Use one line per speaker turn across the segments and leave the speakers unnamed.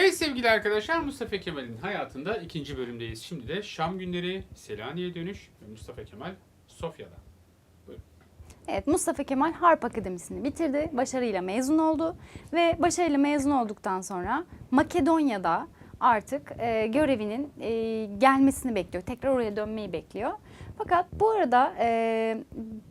Evet sevgili arkadaşlar Mustafa Kemal'in hayatında ikinci bölümdeyiz. Şimdi de Şam günleri, Selanik'e dönüş ve Mustafa Kemal Sofya'da.
Evet Mustafa Kemal Harp Akademisi'ni bitirdi. Başarıyla mezun oldu. Ve başarıyla mezun olduktan sonra Makedonya'da artık e, görevinin e, gelmesini bekliyor. Tekrar oraya dönmeyi bekliyor. Fakat bu arada e,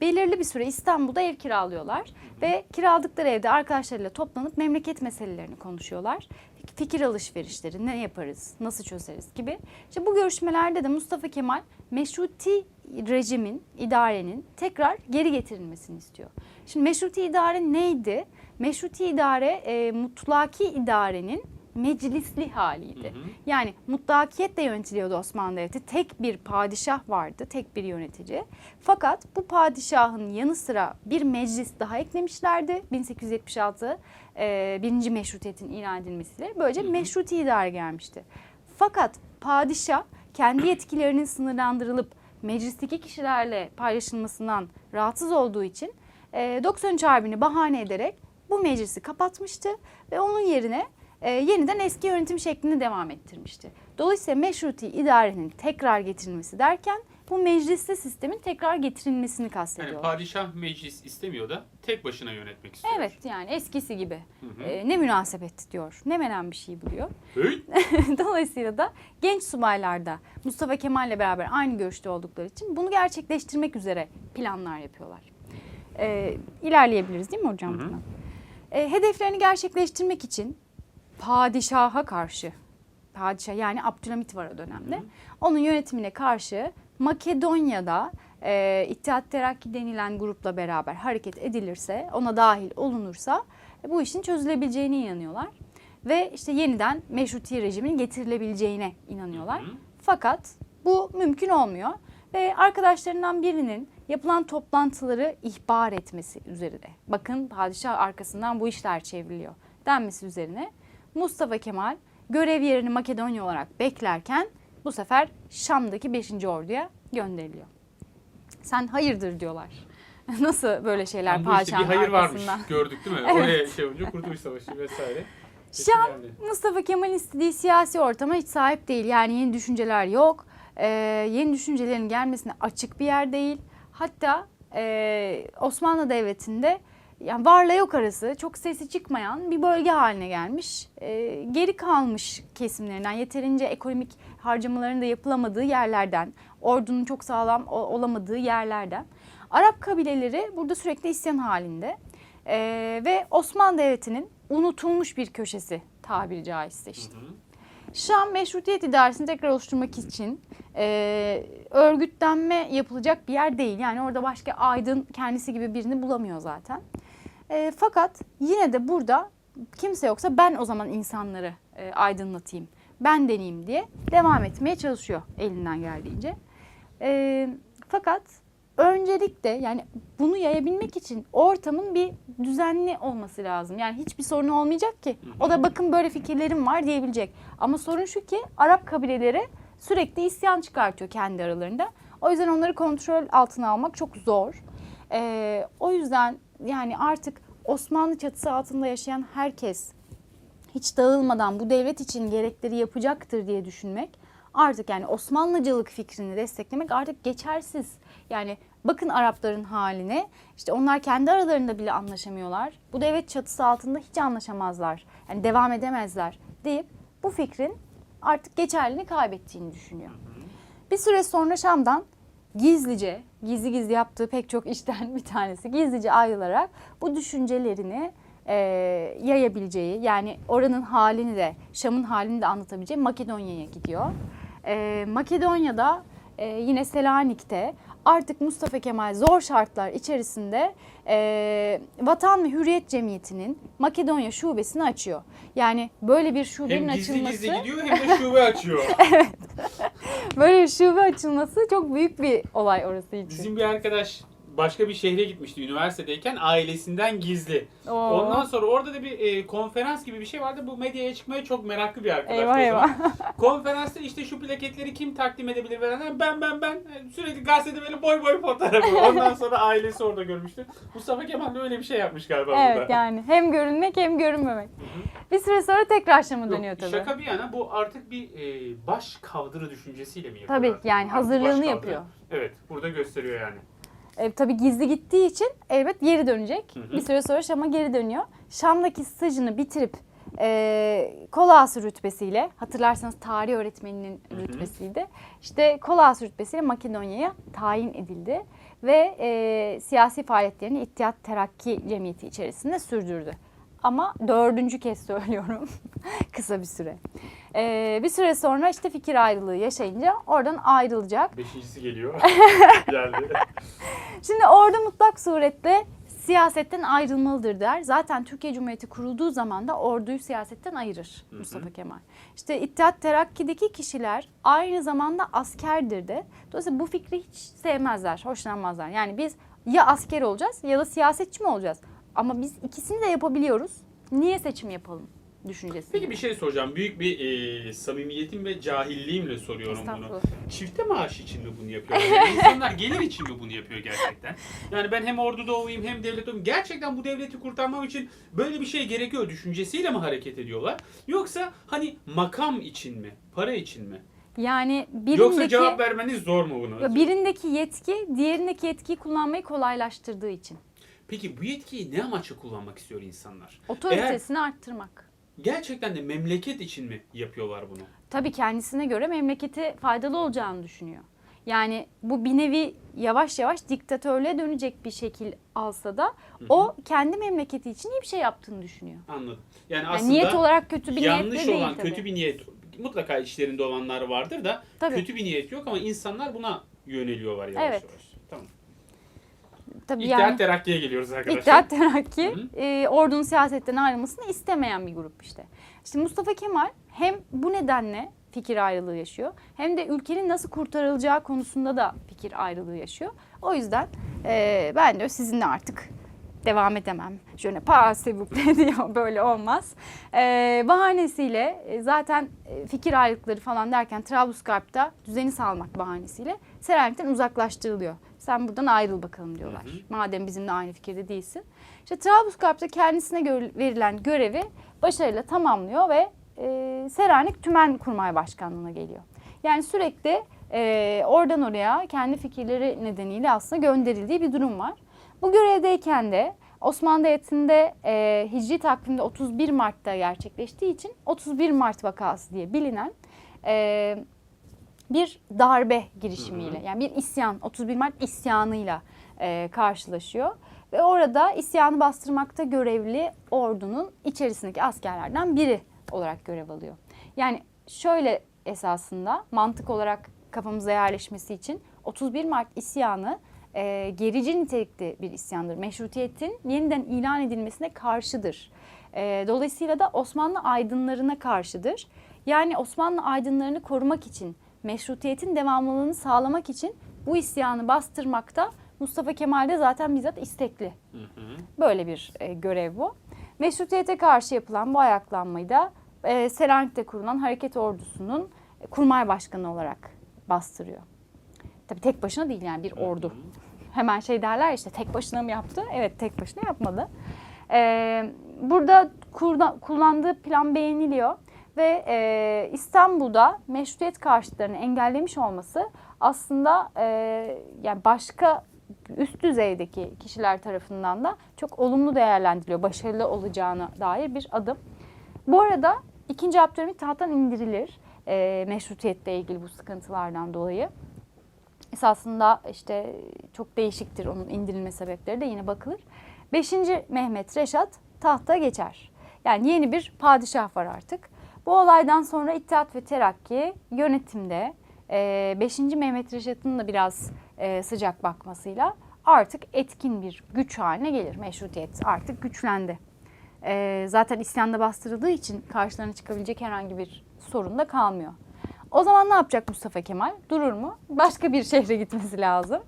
belirli bir süre İstanbul'da ev kiralıyorlar. Ve kiraladıkları evde arkadaşlarıyla toplanıp memleket meselelerini konuşuyorlar. Fikir alışverişleri, ne yaparız, nasıl çözeriz gibi. İşte bu görüşmelerde de Mustafa Kemal meşruti rejimin, idarenin tekrar geri getirilmesini istiyor. Şimdi meşruti idare neydi? Meşruti idare e, mutlaki idarenin meclisli haliydi.
Hı hı.
Yani mutlakiyetle yönetiliyordu Osmanlı Devleti. Tek bir padişah vardı, tek bir yönetici. Fakat bu padişahın yanı sıra bir meclis daha eklemişlerdi. 1876 e, birinci meşrutiyetin ilan edilmesiyle. Böylece
Hı hı.
meşruti idare gelmişti. Fakat padişah kendi yetkilerinin sınırlandırılıp meclisteki kişilerle paylaşılmasından rahatsız olduğu için e, 93 Harbi'ni bahane ederek bu meclisi kapatmıştı ve onun yerine e, yeniden eski yönetim şeklini devam ettirmişti. Dolayısıyla meşruti idarenin tekrar getirilmesi derken bu meclisli sistemin tekrar getirilmesini
Yani
kastediyor.
padişah meclis istemiyor da tek başına yönetmek istiyor.
Evet yani eskisi gibi.
Hı hı.
E, ne münasebet diyor. Ne menen bir şey buluyor. Dolayısıyla da genç subaylarda Mustafa Kemal'le beraber aynı görüşte oldukları için bunu gerçekleştirmek üzere planlar yapıyorlar. Ee, ilerleyebiliriz değil mi hocam?
Hı hı.
Ee, hedeflerini gerçekleştirmek için padişaha karşı, padişah yani Abdülhamit var o dönemde,
Hı hı.
onun yönetimine karşı Makedonya'da e, İttihat Terakki denilen grupla beraber hareket edilirse, ona dahil olunursa e, bu işin çözülebileceğine inanıyorlar. Ve işte yeniden meşruti rejimin getirilebileceğine inanıyorlar.
Hı hı.
Fakat bu mümkün olmuyor. Ve arkadaşlarından birinin yapılan toplantıları ihbar etmesi üzerine. Bakın padişah arkasından bu işler çevriliyor denmesi üzerine Mustafa Kemal görev yerini Makedonya olarak beklerken bu sefer Şam'daki 5. orduya gönderiliyor. Sen hayırdır diyorlar. Nasıl böyle şeyler
Ama bu işte bir
padişahın
hayır varmış.
arkasından?
Gördük değil mi?
Evet.
Oraya şey olunca Kurtuluş Savaşı vesaire.
Şam
Yani.
Mustafa Kemal'in istediği siyasi ortama hiç sahip değil. Yani yeni düşünceler yok. Ee, yeni düşüncelerin gelmesine açık bir yer değil. Hatta e, Osmanlı Devleti'nde yani varla yok arası çok sesi çıkmayan bir bölge haline gelmiş. Ee, geri kalmış kesimlerinden yeterince ekonomik harcamaların da yapılamadığı yerlerden, ordunun çok sağlam olamadığı yerlerden. Arap kabileleri burada sürekli isyan halinde. Ee, ve Osmanlı Devleti'nin unutulmuş bir köşesi tabiri caizse işte.
Hı hı.
Şam meşrutiyet idaresini tekrar oluşturmak için e, örgütlenme yapılacak bir yer değil. Yani orada başka aydın kendisi gibi birini bulamıyor zaten. E, fakat yine de burada kimse yoksa ben o zaman insanları e, aydınlatayım, ben deneyeyim diye devam etmeye çalışıyor elinden geldiğince. E, fakat öncelikle yani bunu yayabilmek için ortamın bir düzenli olması lazım. Yani hiçbir sorun olmayacak ki. O da bakın böyle fikirlerim var diyebilecek. Ama sorun şu ki Arap kabileleri sürekli isyan çıkartıyor kendi aralarında. O yüzden onları kontrol altına almak çok zor. Ee, o yüzden yani artık Osmanlı çatısı altında yaşayan herkes hiç dağılmadan bu devlet için gerekleri yapacaktır diye düşünmek artık yani Osmanlıcılık fikrini desteklemek artık geçersiz. Yani bakın Arapların haline işte onlar kendi aralarında bile anlaşamıyorlar. Bu devlet çatısı altında hiç anlaşamazlar. Yani devam edemezler deyip bu fikrin artık geçerliliğini kaybettiğini düşünüyor. Bir süre sonra Şam'dan gizlice, gizli gizli yaptığı pek çok işten bir tanesi gizlice ayrılarak bu düşüncelerini e, yayabileceği yani oranın halini de Şam'ın halini de anlatabileceği Makedonya'ya gidiyor. E, Makedonya'da e, yine Selanik'te artık Mustafa Kemal zor şartlar içerisinde e, Vatan ve Hürriyet Cemiyeti'nin Makedonya şubesini açıyor. Yani böyle bir şubenin
Hem gizli
açılması
gizli gidiyor hem de şube açıyor.
Böyle şube açılması çok büyük bir olay orası için.
Bizim bir arkadaş başka bir şehre gitmişti üniversitedeyken ailesinden gizli.
Oo.
Ondan sonra orada da bir e, konferans gibi bir şey vardı. Bu medyaya çıkmaya çok meraklı bir arkadaş.
Eyvah eyvah.
Konferansta işte şu plaketleri kim takdim edebilir verenler ben ben ben E, sürekli gazetede böyle boy boy fotoğrafı. Ondan sonra ailesi orada görmüştü. Mustafa Kemal de öyle bir şey yapmış galiba
Evet
burada.
yani hem görünmek hem görünmemek. Bir süre sonra tekrar Şam'a dönüyor tabii.
Şaka bir yana bu artık bir e, baş kaldırı düşüncesiyle mi yapıyor?
Tabii,
artık?
yani hazırlığını yapıyor.
Evet burada gösteriyor yani.
E, tabii gizli gittiği için elbet geri dönecek.
Hı hı.
Bir süre sonra Şam'a geri dönüyor. Şam'daki stajını bitirip e, Kolas rütbesiyle hatırlarsanız tarih öğretmeninin
Hı hı.
rütbesiydi. İşte Kolas rütbesiyle Makedonya'ya tayin edildi ve e, siyasi faaliyetlerini İttihat Terakki Cemiyeti içerisinde sürdürdü. Ama dördüncü kez söylüyorum kısa bir süre. E, bir süre sonra işte fikir ayrılığı yaşayınca oradan ayrılacak.
Beşincisi geliyor. Geldi.
Şimdi orada mutlak suretle siyasetten ayrılmalıdır der. Zaten Türkiye Cumhuriyeti kurulduğu zaman da orduyu siyasetten ayırır
Hı hı.
Mustafa Kemal. İşte İttihat Terakki'deki kişiler aynı zamanda askerdir de. Dolayısıyla bu fikri hiç sevmezler, hoşlanmazlar. Yani biz ya asker olacağız ya da siyasetçi mi olacağız? Ama biz ikisini de yapabiliyoruz. Niye seçim yapalım düşüncesi.
Peki bir şey soracağım. Büyük bir e, samimiyetim ve cahilliğimle soruyorum bunu.
Estağfurullah.
Çifte maaş için mi bunu yapıyorlar? Yani insanlar gelir için mi bunu yapıyor gerçekten? Yani ben hem orduda olayım hem devlet olayım. Gerçekten bu devleti kurtarmam için böyle bir şey gerekiyor düşüncesiyle mi hareket ediyorlar? Yoksa hani makam için mi? Para için mi?
Yani
Yoksa
birindeki
cevap vermeniz zor mu buna?
birindeki yetki diğerindeki yetkiyi kullanmayı kolaylaştırdığı için.
Peki bu yetkiyi ne amaçla kullanmak istiyor insanlar?
Otoritesini arttırmak.
Gerçekten de memleket için mi yapıyorlar bunu?
tabii kendisine göre memlekete faydalı olacağını düşünüyor. Yani bu bir nevi yavaş yavaş diktatörlüğe dönecek bir şekil alsa da o kendi memleketi için iyi bir şey yaptığını düşünüyor.
Anladım. Yani
Yani
aslında
niyet olarak kötü bir
yanlış
niyetle değil
olan,
tabii.
kötü bir niyet mutlaka içlerinde olanlar vardır da
Tabii.
kötü bir niyet yok ama insanlar buna yöneliyorlar yavaş
Evet.
yavaş. Tamam.
Tabii
İttihat
yani
Terakki'ye geliyoruz arkadaşlar.
İttihat Terakki
Hı
e, ordunun siyasetten ayrılmasını istemeyen bir grup işte. İşte Mustafa Kemal hem bu nedenle fikir ayrılığı yaşıyor hem de ülkenin nasıl kurtarılacağı konusunda da fikir ayrılığı yaşıyor. O yüzden e, ben de sizinle artık devam edemem. Şöyle pas s'il vous plaît diyor böyle olmaz. E, bahanesiyle e, zaten e, fikir ayrılıkları falan derken Trablusgarp'ta düzeni sağlamak bahanesiyle Selanik'ten uzaklaştırılıyor. Sen buradan ayrıl bakalım diyorlar.
Hı hı.
Madem bizimle aynı fikirde değilsin. İşte Trablusgarp'ta kendisine gö- verilen görevi başarıyla tamamlıyor ve e, Selanik Tümen Kurmay Başkanlığı'na geliyor. Yani sürekli e, oradan oraya kendi fikirleri nedeniyle aslında gönderildiği bir durum var. Bu görevdeyken de Osmanlı Devleti'nde e, Hicri takvimde 31 Mart'ta gerçekleştiği için 31 Mart vakası diye bilinen e, bir darbe girişimiyle yani bir isyan 31 Mart isyanıyla e, karşılaşıyor. Ve orada isyanı bastırmakta görevli ordunun içerisindeki askerlerden biri olarak görev alıyor. Yani şöyle esasında mantık olarak kafamıza yerleşmesi için 31 Mart isyanı e, gerici nitelikli bir isyandır. Meşrutiyetin yeniden ilan edilmesine karşıdır. E, dolayısıyla da Osmanlı aydınlarına karşıdır. Yani Osmanlı aydınlarını korumak için, meşrutiyetin devamlılığını sağlamak için bu isyanı bastırmakta Mustafa Kemal de zaten bizzat istekli.
Hı hı.
Böyle bir e, görev bu. Meşrutiyete karşı yapılan bu ayaklanmayı da e, Selanik'te kurulan hareket ordusunun e, kurmay başkanı olarak bastırıyor. Tabii tek başına değil yani bir ordu. Hemen şey derler işte tek başına mı yaptı? Evet tek başına yapmadı. E, burada kurda- kullandığı plan beğeniliyor ve e, İstanbul'da meşrutiyet karşıtlarını engellemiş olması aslında e, yani başka üst düzeydeki kişiler tarafından da çok olumlu değerlendiriliyor. Başarılı olacağına dair bir adım. Bu arada 2. Abdülhamit tahttan indirilir e, meşrutiyetle ilgili bu sıkıntılardan dolayı. Esasında işte çok değişiktir onun indirilme sebepleri de yine bakılır. 5. Mehmet Reşat tahta geçer. Yani yeni bir padişah var artık. Bu olaydan sonra İttihat ve Terakki yönetimde 5. Mehmet Reşat'ın da biraz e, sıcak bakmasıyla artık etkin bir güç haline gelir. Meşrutiyet artık güçlendi. E, zaten isyanda bastırıldığı için karşılarına çıkabilecek herhangi bir sorun da kalmıyor. O zaman ne yapacak Mustafa Kemal? Durur mu? Başka bir şehre gitmesi lazım.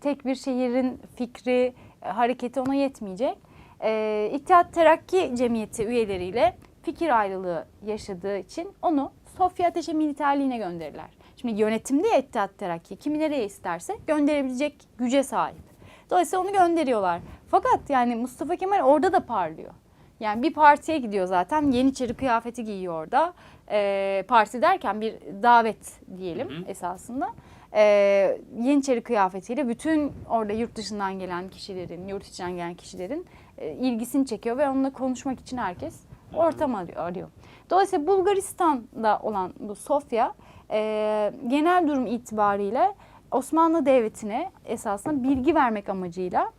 Tek bir şehrin fikri, e, hareketi ona yetmeyecek. Ee, İttihat Terakki Cemiyeti üyeleriyle fikir ayrılığı yaşadığı için onu Sofya Ateşe Militerliğine gönderirler. Şimdi yönetimde ya İttihat Terakki kimi nereye isterse gönderebilecek güce sahip. Dolayısıyla onu gönderiyorlar. Fakat yani Mustafa Kemal orada da parlıyor. Yani bir partiye gidiyor zaten. Yeniçeri kıyafeti giyiyor orada. Ee, parti derken bir davet diyelim
Hı hı.
esasında. Ee, Yeniçeri kıyafetiyle bütün orada yurt dışından gelen kişilerin, yurt içinden gelen kişilerin e, ilgisini çekiyor ve onunla konuşmak için herkes ortam arıyor. Dolayısıyla Bulgaristan'da olan bu Sofya e, genel durum itibariyle Osmanlı Devleti'ne esasında bilgi vermek amacıyla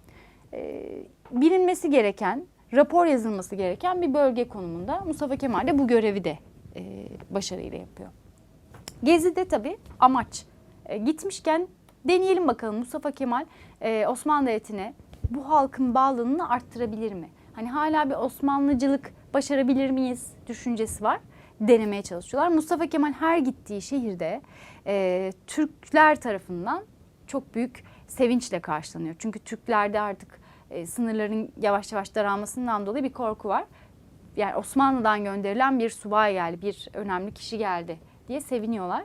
e, bilinmesi gereken, rapor yazılması gereken bir bölge konumunda. Mustafa Kemal de bu görevi de e, başarıyla yapıyor. Gezi'de tabii amaç e, gitmişken deneyelim bakalım Mustafa Kemal e, Osmanlı Devleti'ne bu halkın bağlılığını arttırabilir mi? Hani hala bir Osmanlıcılık başarabilir miyiz düşüncesi var. Denemeye çalışıyorlar. Mustafa Kemal her gittiği şehirde e, Türkler tarafından çok büyük sevinçle karşılanıyor. Çünkü Türklerde artık e, sınırların yavaş yavaş daralmasından dolayı bir korku var. Yani Osmanlı'dan gönderilen bir subay geldi, bir önemli kişi geldi diye seviniyorlar.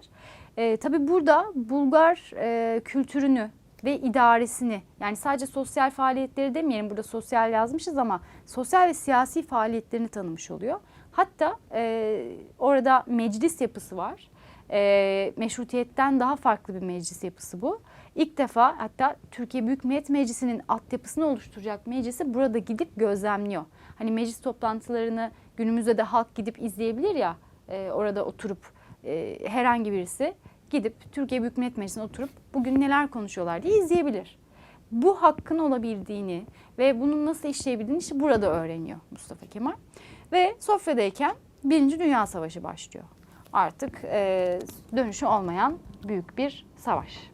E, tabii burada Bulgar e, kültürünü ve idaresini yani sadece sosyal faaliyetleri demeyelim burada sosyal yazmışız ama sosyal ve siyasi faaliyetlerini tanımış oluyor. Hatta e, orada meclis yapısı var. E, meşrutiyetten daha farklı bir meclis yapısı bu. İlk defa hatta Türkiye Büyük Millet Meclisi'nin altyapısını oluşturacak meclisi burada gidip gözlemliyor. Hani meclis toplantılarını günümüzde de halk gidip izleyebilir ya e, orada oturup e, herhangi birisi gidip Türkiye Büyük Millet Meclisi'ne oturup bugün neler konuşuyorlar diye izleyebilir. Bu hakkın olabildiğini ve bunun nasıl işleyebildiğini işte burada öğreniyor Mustafa Kemal. Ve Sofya'dayken Birinci Dünya Savaşı başlıyor. Artık e, dönüşü olmayan büyük bir savaş.